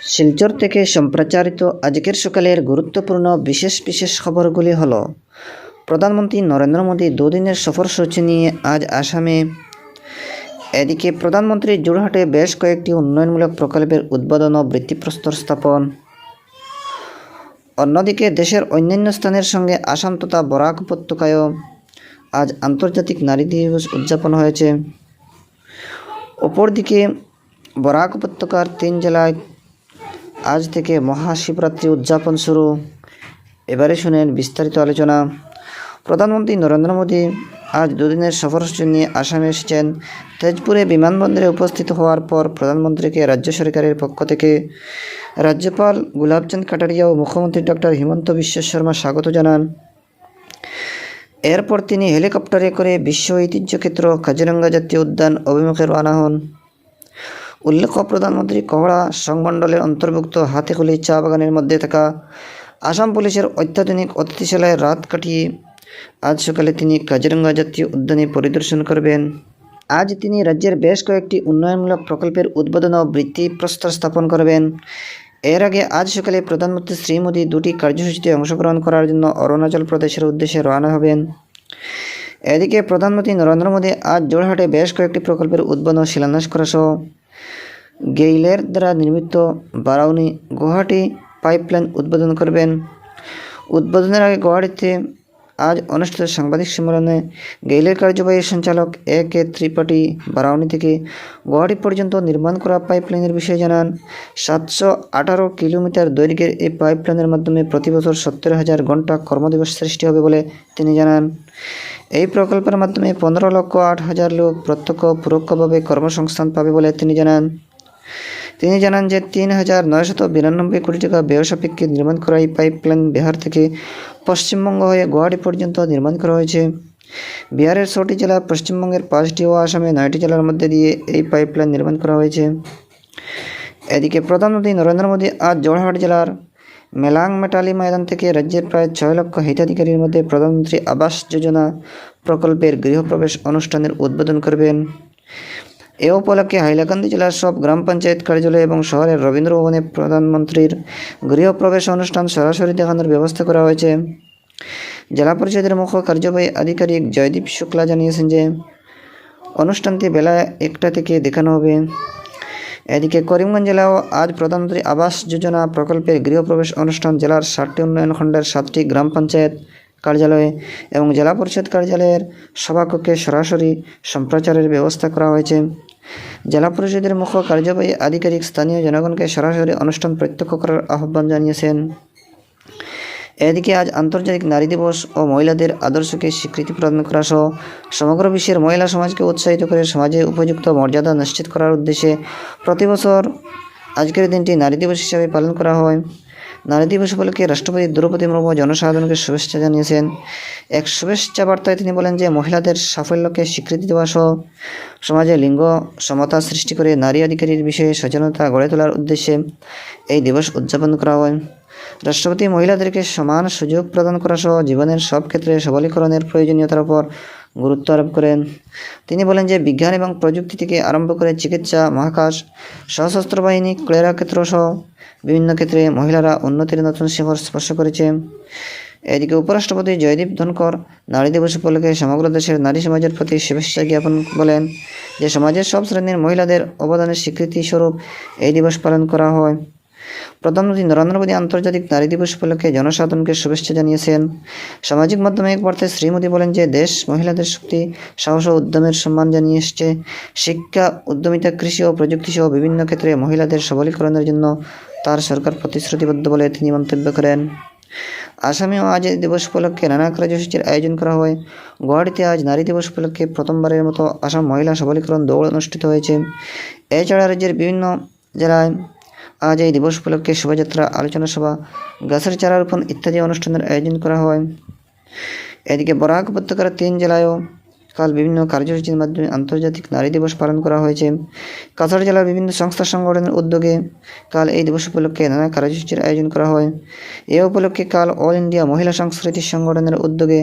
শিলচর থেকে সম্প্রচারিত আজকের সকালের গুরুত্বপূর্ণ বিশেষ বিশেষ খবরগুলি হল, প্রধানমন্ত্রী নরেন্দ্র মোদী দুদিনের সফরসূচি নিয়ে আজ আসামে। এদিকে প্রধানমন্ত্রী জোরহাটে বেশ কয়েকটি উন্নয়নমূলক প্রকল্পের উদ্বোধন ও ভিত্তিপ্রস্তর স্থাপন। অন্যদিকে দেশের অন্যান্য স্থানের সঙ্গে আসাম তথা বরাক উপত্যকায়ও আজ আন্তর্জাতিক নারী দিবস উদযাপন হয়েছে। অপরদিকে বরাক উপত্যকার তিন জেলায় আজ থেকে মহাশিবরাত্রি উদযাপন শুরু। এবারে শুনেন বিস্তারিত আলোচনা। প্রধানমন্ত্রী নরেন্দ্র মোদী আজ দুদিনের সফরসূচি নিয়ে আসামে এসেছেন। তেজপুরে বিমানবন্দরে উপস্থিত হওয়ার পর প্রধানমন্ত্রীকে রাজ্য সরকারের পক্ষ থেকে রাজ্যপাল গুলাবচাঁদ কাটারিয়া ও মুখ্যমন্ত্রী ডক্টর হিমন্ত বিশ্ব শর্মা স্বাগত জানান। এরপর তিনি হেলিকপ্টারে করে বিশ্ব ঐতিহ্য ক্ষেত্র কাজিরঙ্গা জাতীয় উদ্যান অভিমুখে রওনা হন। উল্লেখ্য, প্রধানমন্ত্রী কহড়া সংমণ্ডলের অন্তর্ভুক্ত হাতিখুলি চা বাগানের মধ্যে থাকা আসাম পুলিশের অত্যাধুনিক অতিথিশালায় রাত কাটিয়ে আজ সকালে তিনি কাজিরঙ্গা জাতীয় উদ্যানে পরিদর্শন করবেন। আজ তিনি রাজ্যের বেশ কয়েকটি উন্নয়নমূলক প্রকল্পের উদ্বোধন ও বৃত্তি ভিত্তিপ্রস্তর স্থাপন করবেন। এর আগে আজ সকালে প্রধানমন্ত্রী শ্রী মোদী দুটি কার্যসূচিতে অংশগ্রহণ করার জন্য অরুণাচল প্রদেশের উদ্দেশ্যে রওনা হবেন। এদিকে প্রধানমন্ত্রী নরেন্দ্র মোদী আজ জোরহাটে বেশ কয়েকটি প্রকল্পের উদ্বোধন ও শিলান্যাস করা সহ গেইলের দ্বারা নির্মিত বারাউনি গুয়াহাটি পাইপলাইন উদ্বোধন করবেন। উদ্বোধনের আগে গুয়াহাটিতে আজ অনুষ্ঠিত সাংবাদিক সম্মেলনে গেইলের কার্যবাহী সঞ্চালক এ কে ত্রিপাঠী বারাউনি থেকে গুয়াহাটি পর্যন্ত নির্মাণ করা পাইপলাইনের বিষয়ে জানান, সাতশো আঠারো কিলোমিটার দৈর্ঘ্যের এই পাইপলাইনের মাধ্যমে প্রতি বছর সত্তর হাজার ঘণ্টা কর্মদিবস সৃষ্টি হবে বলে তিনি জানান। এই প্রকল্পের মাধ্যমে পনেরো লক্ষ আট হাজার লোক প্রত্যক্ষ পরোক্ষভাবে কর্মসংস্থান পাবে বলে তিনি জানান। তিনি জানান যে তিন হাজার নয়শত বিরানব্বই কোটি টাকা ব্যয় সাপেক্ষে নির্মাণ করা এই পাইপলাইন বিহার থেকে পশ্চিমবঙ্গ হয়ে গুয়াহাটি পর্যন্ত নির্মাণ করা হয়েছে। বিহারের ছটি জেলা পশ্চিমবঙ্গের পাঁচটি ও আসামে নয়টি জেলার মধ্যে দিয়ে এই পাইপলাইন নির্মাণ করা হয়েছে। এদিকে প্রধানমন্ত্রী নরেন্দ্র মোদী আজ জোরহাট জেলার মেলাং মেটালি ময়দান থেকে রাজ্যের প্রায় ছয় লক্ষ হিতাধিকারীর মধ্যে প্রধানমন্ত্রী আবাস যোজনা প্রকল্পের গৃহপ্রবেশ অনুষ্ঠানের উদ্বোধন করবেন। এ উপলক্ষে হাইলাকান্দি জেলার সব গ্রাম পঞ্চায়েত কার্যালয় এবং শহরের রবীন্দ্র ভবনে প্রধানমন্ত্রীর গৃহপ্রবেশ অনুষ্ঠান সরাসরি দেখানোর ব্যবস্থা করা হয়েছে। জেলা পরিষদের মুখ্য কার্যবাহী আধিকারিক জয়দীপ শুক্লা জানিয়েছেন যে, অনুষ্ঠানটি বেলা একটা থেকে দেখানো হবে। এদিকে করিমগঞ্জ জেলাও আজ প্রধানমন্ত্রী আবাস যোজনা প্রকল্পের গৃহপ্রবেশ অনুষ্ঠান জেলার ষাটটি উন্নয়ন খণ্ডের সাতটি গ্রাম পঞ্চায়েত কার্যালয়ে এবং জেলা পরিষদ কার্যালয়ের সভাকক্ষে সরাসরি সম্প্রচারের ব্যবস্থা করা হয়েছে। জেলা পরিষদের মুখ্য কার্যবাহী আধিকারিক স্থানীয় জনগণকে সরাসরি অনুষ্ঠান প্রত্যক্ষ করার আহ্বান জানিয়েছেন। এদিকে আজ আন্তর্জাতিক নারী দিবস ও মহিলাদের আদর্শকে স্বীকৃতি প্রদান করা সহ সমগ্র বিশ্বের মহিলা সমাজকে উৎসাহিত করে সমাজে উপযুক্ত মর্যাদা নিশ্চিত করার উদ্দেশ্যে প্রতি বছর আজকের দিনটি নারী দিবস হিসাবে পালন করা হয়। নারী দিবস উপলক্ষে রাষ্ট্রপতি দ্রৌপদী মুর্মু জনসাধারণকে শুভেচ্ছা জানিয়েছেন। এক শুভেচ্ছা বার্তায় তিনি বলেন যে, মহিলাদের সাফল্যকে স্বীকৃতি দেওয়া সহ সমাজে লিঙ্গ সমতা সৃষ্টি করে নারী অধিকারীর বিষয়ে সচেতনতা গড়ে তোলার উদ্দেশ্যে এই দিবস উদযাপন করা হয়। রাষ্ট্রপতি মহিলাদেরকে সমান সুযোগ প্রদান করা সহ জীবনের সব ক্ষেত্রে সবলীকরণের প্রয়োজনীয়তার উপর গুরুত্ব আরোপ করেন। তিনি বলেন যে বিজ্ঞান এবং প্রযুক্তি থেকে আরম্ভ করে চিকিৎসা, মহাকাশ, সশস্ত্র বাহিনী, ক্রীড়া ক্ষেত্র সহ বিভিন্ন ক্ষেত্রে মহিলারা উন্নতির নতুন শিখর স্পর্শ করেছে। এদিকে উপরাষ্ট্রপতি জয়দীপ ধনকর নারী দিবস উপলক্ষে সমগ্র দেশের নারী সমাজের প্রতি শুভেচ্ছা জ্ঞাপন বলেন যে সমাজের সব শ্রেণির মহিলাদের অবদানের স্বীকৃতি স্বরূপ এই দিবস পালন করা হয়। প্রধানমন্ত্রী নরেন্দ্র মোদী আন্তর্জাতিক নারী দিবস উপলক্ষে জনসাধারণকে শুভেচ্ছা জানিয়েছেন। সামাজিক মাধ্যমে এক বার্তায় শ্রী মোদী বলেন যে, দেশ, মহিলাদের শক্তি, সাহস ও উদ্যমের সম্মান জানিয়ে এসছে। শিক্ষা, উদ্যমিতা, কৃষি ও প্রযুক্তি সহ বিভিন্ন ক্ষেত্রে মহিলাদের সবলীকরণের জন্য তার সরকার প্রতিশ্রুতিবদ্ধ বলে তিনি মন্তব্য করেন। আসামেও আজ দিবস উপলক্ষে নানা কার্যসূচির আয়োজন করা হয়। গুয়াহাটিতে আজ নারী দিবস উপলক্ষে প্রথমবারের মতো আসাম মহিলা সবলীকরণ দৌড় অনুষ্ঠিত হয়েছে। এছাড়া রাজ্যের বিভিন্ন জেলায় আজ এই দিবস উপলক্ষে শোভাযাত্রা, আলোচনা সভা, গাছের চারা রোপণ ইত্যাদি অনুষ্ঠানের আয়োজন করা হয়। এদিকে বরাক উপত্যকার তিন জেলায়ও কাল বিভিন্ন কার্যসূচির মাধ্যমে আন্তর্জাতিক নারী দিবস পালন করা হয়েছে। কাছাড় জেলার বিভিন্ন সংস্থা সংগঠনের উদ্যোগে কাল এই দিবস উপলক্ষে নানা কার্যসূচির আয়োজন করা হয়। এ উপলক্ষে কাল অল ইন্ডিয়া মহিলা সংস্কৃতি সংগঠনের উদ্যোগে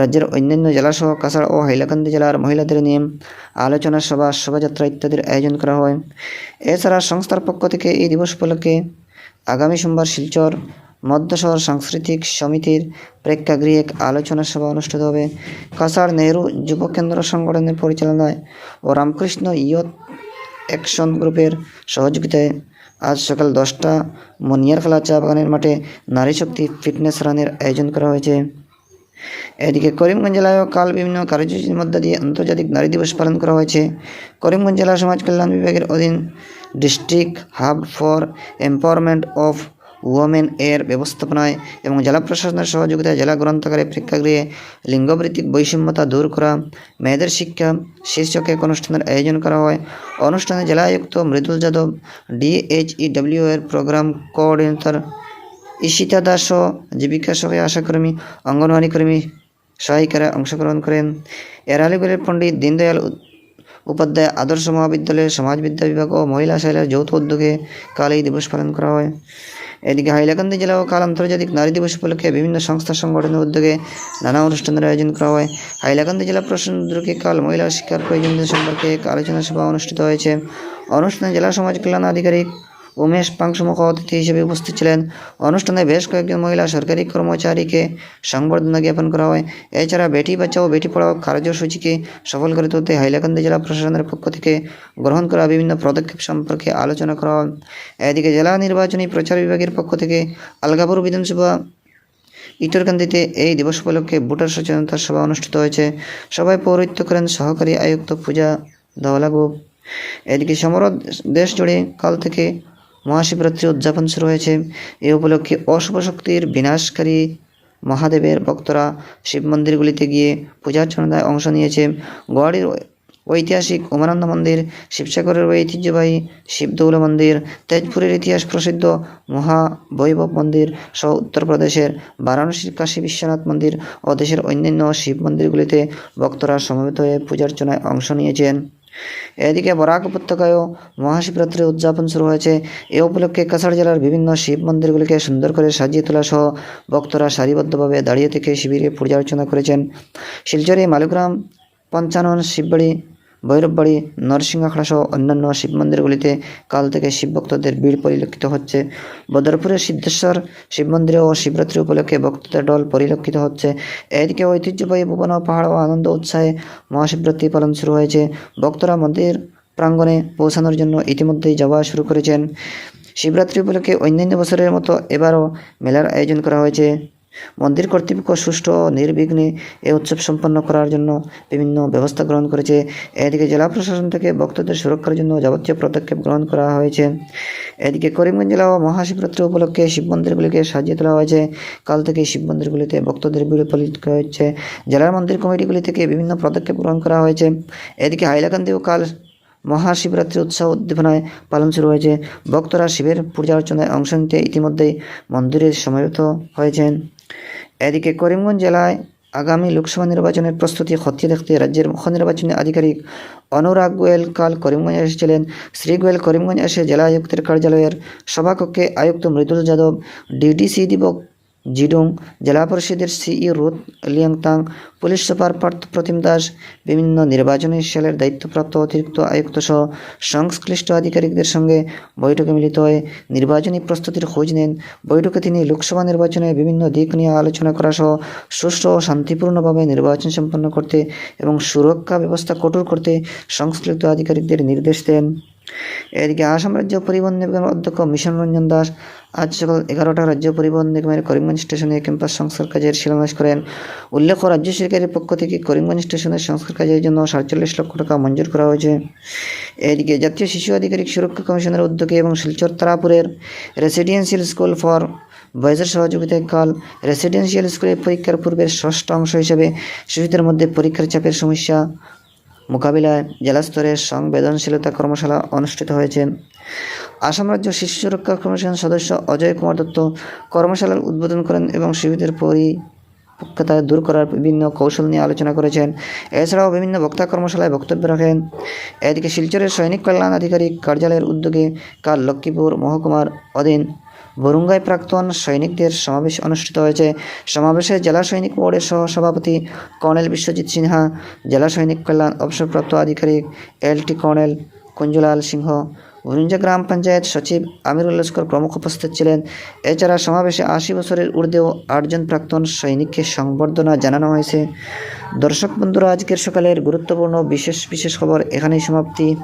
রাজ্যের অন্যান্য জেলাসহ কাছাড় ও হাইলাকান্দি জেলার মহিলাদের নিয়ে আলোচনা সভা, শোভাযাত্রা ইত্যাদির আয়োজন করা হয়। এছাড়া সংস্থার পক্ষ থেকে এই দিবস উপলক্ষে আগামী সোমবার শিলচর মধ্য শহর সাংস্কৃতিক সমিতির প্রেক্ষাগৃহে এক আলোচনা সভা অনুষ্ঠিত হবে। কাছাড় নেহরু যুব কেন্দ্র সংগঠনের পরিচালনায় ও রামকৃষ্ণ ইয়ত অ্যাকশন গ্রুপের সহযোগিতায় আজ সকাল দশটা মনিয়ারখোলা চা বাগানের মাঠে নারী শক্তি ফিটনেস রানের আয়োজন করা হয়েছে। এদিকে করিমগঞ্জ জেলায়ও কাল বিভিন্ন কার্যসূচির মধ্য দিয়ে আন্তর্জাতিক নারী দিবস পালন করা হয়েছে। করিমগঞ্জ জেলা সমাজ কল্যাণ বিভাগের অধীন district hub for empowerment of women এর ব্যবস্থাপনায় এবং জেলা প্রশাসনের সহযোগিতায় জেলা গ্রন্থাগারে প্রেক্ষাগৃহে লিঙ্গভিত্তিক বৈষম্যতা দূর করা, মেয়েদের শিক্ষা শীর্ষক এক অনুষ্ঠানের আয়োজন করা হয়। অনুষ্ঠানে জেলা আয়ুক্ত মৃদুল যাদব, ডিএইচইডব্লিউ এর প্রোগ্রাম কোঅর্ডিনেটর ঈশিতা দাস ও জীবিকা সহায় আশাকর্মী, অঙ্গনওয়াড়ি কর্মী সহায়িকারা অংশগ্রহণ করেন। এর পণ্ডিত দীনদয়াল উপাধ্যায় আদর্শ মহাবিদ্যালয়ের সমাজবিদ্যা বিভাগ ও মহিলা শাখার যৌথ উদ্যোগে কাল এই দিবস পালন করা হয়। এদিকে হাইলাকান্দি জেলা ও কাল আন্তর্জাতিক নারী দিবস উপলক্ষে বিভিন্ন সংস্থা সংগঠনের উদ্যোগে নানা অনুষ্ঠানের আয়োজন করা হয়। হাইলাকান্দি জেলা প্রশাসন উদ্যোগে কাল মহিলা শিক্ষার প্রয়োজনীয় সম্পর্কে এক আলোচনা সভা অনুষ্ঠিত হয়েছে। অনুষ্ঠানে জেলা সমাজ কল্যাণ আধিকারিক উমেশ পাংশু অতিথি হিসেবে উপস্থিত ছিলেন। অনুষ্ঠানে বেশ কয়েকজন মহিলা সরকারি কর্মচারীকে সংবর্ধনা জ্ঞাপন করা হয়। এছাড়া বেটি বাঁচাও বেটি পড়াও কার্যসূচিকে সফল করে তুলতে হাইলাকান্দি জেলা প্রশাসনের পক্ষ থেকে গ্রহণ করা বিভিন্ন পদক্ষেপ সম্পর্কে আলোচনা করা হয়। এদিকে জেলা নির্বাচনী প্রচার বিভাগের পক্ষ থেকে আলগাপুর বিধানসভা ইটরকান্দিতে এই দিবস উপলক্ষে ভোটার সচেতনতা সভা অনুষ্ঠিত হয়েছে। সবাই পৌরোহিত্য করেন সহকারী আয়ুক্ত পূজা ধওয়ালাগু এদিকে সমগ্র দেশ জুড়ে কাল থেকে মহাশিবরাত্রি উদযাপন শুরু হয়েছে। এ উপলক্ষে অশুভ শক্তির বিনাশকারী মহাদেবের ভক্তরা শিব মন্দিরগুলিতে গিয়ে পূজার্চনায় অংশ নিয়েছে। গুয়াহাটির ঐতিহাসিক উমানন্দ মন্দির, শিবসাগরের ঐতিহ্যবাহী শিবদৌল মন্দির, তেজপুরের ইতিহাস প্রসিদ্ধ মহাবৈভব মন্দির সহ উত্তরপ্রদেশের বারাণসীর কাশী বিশ্বনাথ মন্দির ও দেশের অন্যান্য শিব মন্দিরগুলিতে ভক্তরা সমবেত হয়ে পূজার্চনায় অংশ নিয়েছেন। এদিকে বরাক উপত্যকায়ও মহাশিবরাত্রি উদযাপন শুরু হয়েছে। এ উপলক্ষে কাছাড় জেলার বিভিন্ন শিব মন্দিরগুলিকে সুন্দর করে সাজিয়ে তোলা সহ ভক্তরা সারিবদ্ধভাবে দাঁড়িয়ে থেকে শিবিরে পূজা অর্চনা করেছেন। শিলচরে মালুগ্রাম পঞ্চানন শিববাড়ি ভৈরববাড়ি নরসিংহাখড়া সহ অন্যান্য শিব মন্দিরগুলিতে কাল থেকে শিব ভক্তদের ভিড় পরিলক্ষিত হচ্ছে। বদরপুরের সিদ্ধেশ্বর শিব মন্দিরে ও শিবরাত্রি উপলক্ষে ভক্তদের দল পরিলক্ষিত হচ্ছে। এদিকে ঐতিহ্যবাহী ভুবন, পাহাড় ও আনন্দ উৎসাহে মহাশিবরাত্রি পালন শুরু হয়েছে। ভক্তরা মন্দির প্রাঙ্গণে পৌঁছানোর জন্য ইতিমধ্যেই যাওয়া শুরু করেছেন। শিবরাত্রি উপলক্ষে অন্যান্য বছরের মতো এবারও মেলার আয়োজন করা হয়েছে। মন্দির কর্তৃপক্ষ সুষ্ঠু নির্বিঘ্নে এ উৎসব সম্পন্ন করার জন্য বিভিন্ন ব্যবস্থা গ্রহণ করেছে। এদিকে জেলা প্রশাসন থেকে ভক্তদের সুরক্ষার জন্য যাবতীয় পদক্ষেপ গ্রহণ করা হয়েছে। এদিকে করিমগঞ্জ জেলা ও মহাশিবরাত্রি উপলক্ষে শিব মন্দিরগুলিকে সাজিয়ে তোলা হয়েছে। কাল থেকে শিব মন্দিরগুলিতে ভক্তদের ভিড় করা হচ্ছে জেলার মন্দির কমিটিগুলি থেকে বিভিন্ন পদক্ষেপ গ্রহণ করা হয়েছে। এদিকে হাইলাকান্দিও কাল মহাশিবরাত্রি উৎসব উদ্দীপনায় পালন শুরু হয়েছে। ভক্তরা শিবের পূজা অর্চনায় অংশ নিতে ইতিমধ্যেই মন্দিরে সমাবেত হয়েছেন। এদিকে করিমগঞ্জ জেলায় আগামী লোকসভা নির্বাচনের প্রস্তুতি খতিয়ে দেখতে রাজ্যের মুখ্য নির্বাচনী আধিকারিক অনুরাগ গোয়েল কাল করিমগঞ্জ এসেছিলেন। শ্রী গোয়েল করিমগঞ্জ এসে জেলা আয়ুক্তের কার্যালয়ের সভাকক্ষে আয়ুক্ত মৃদুল যাদব, ডিডিসি দিবক জিডুং জেলা পরিষদের CE Ruth Liangtang, police super Partha Pratim Das, বিভিন্ন নির্বাচনী সেলের দায়িত্বপ্রাপ্ত অতিরিক্ত আয়ুক্ত সহ সংশ্লিষ্ট আধিকারিকদের সঙ্গে বৈঠকে মিলিত হয়ে নির্বাচনী প্রস্তুতির খোঁজ নেন। বৈঠকে তিনি লোকসভা নির্বাচনে বিভিন্ন দিক নিয়ে আলোচনা করা সহ সুষ্ঠু ও শান্তিপূর্ণভাবে নির্বাচন সম্পন্ন করতে এবং সুরক্ষা ব্যবস্থা কঠোর করতে সংশ্লিষ্ট আধিকারিকদের নির্দেশ দেন। এদিকে আসাম রাজ্য পরিবহন নিগমের অধ্যক্ষ মিশন রঞ্জন দাস আজ সকাল এগারোটা রাজ্য পরিবহন নিগমের করিমগঞ্জ স্টেশনে ক্যাম্পাস সংস্কার কাজের শিলান্যাস করেন। উল্লেখ্য, রাজ্য সরকারের পক্ষ থেকে করিমগঞ্জ স্টেশনের সংস্কার কাজের জন্য সাতচল্লিশ লক্ষ টাকা মঞ্জুর করা হয়েছে। এদিকে জাতীয় শিশু আধিকারিক সুরক্ষা কমিশনের উদ্যোগে এবং শিলচর তারাপুরের রেসিডেন্সিয়াল স্কুল ফর বয়েজের সহযোগিতায় কাল রেসিডেন্সিয়াল স্কুলে পরীক্ষার পূর্বের ষষ্ঠ অংশ হিসেবে শিশুদের মধ্যে পরীক্ষার চাপের সমস্যা মোকাবিলায় জেলা স্তরের সংবেদনশীলতা কর্মশালা অনুষ্ঠিত হয়েছে। আসাম রাজ্য শিশু সুরক্ষা কমিশন সদস্য অজয় কুমার দত্ত কর্মশালার উদ্বোধন করেন এবং শিশুদের পরি দূর করার বিভিন্ন কৌশল নিয়ে আলোচনা করেছেন। এছাড়াও বিভিন্ন বক্তা কর্মশালায় বক্তব্য রাখেন। এদিকে শিলচরের সৈনিক কল্যাণ আধিকারিক কার্যালয়ের উদ্যোগে কাল লক্ষ্মীপুর মহকুমার অধীন বরুঙ্গায় প্রাক্তন সৈনিকদের সমাবেশ অনুষ্ঠিত হয়েছে। সমাবেশে জেলা সৈনিক বোর্ডের সহ সভাপতি কর্নেল বিশ্বজিৎ সিনহা, জেলা সৈনিক কল্যাণ অবসরপ্রাপ্ত আধিকারিক এল টি কর্নেল কুঞ্জলাল সিংহ, ভুরিঞ্জা গ্রাম পঞ্চায়েত সচিব আমিরুল লস্কর প্রমুখ উপস্থিত ছিলেন। এছাড়া সমাবেশে আশি বছরের ঊর্ধ্বেও আটজন প্রাক্তন সৈনিককে সংবর্ধনা জানানো হয়েছে। দর্শক বন্ধুরা, আজকের সকালের গুরুত্বপূর্ণ বিশেষ বিশেষ খবর এখানেই সমাপ্তি।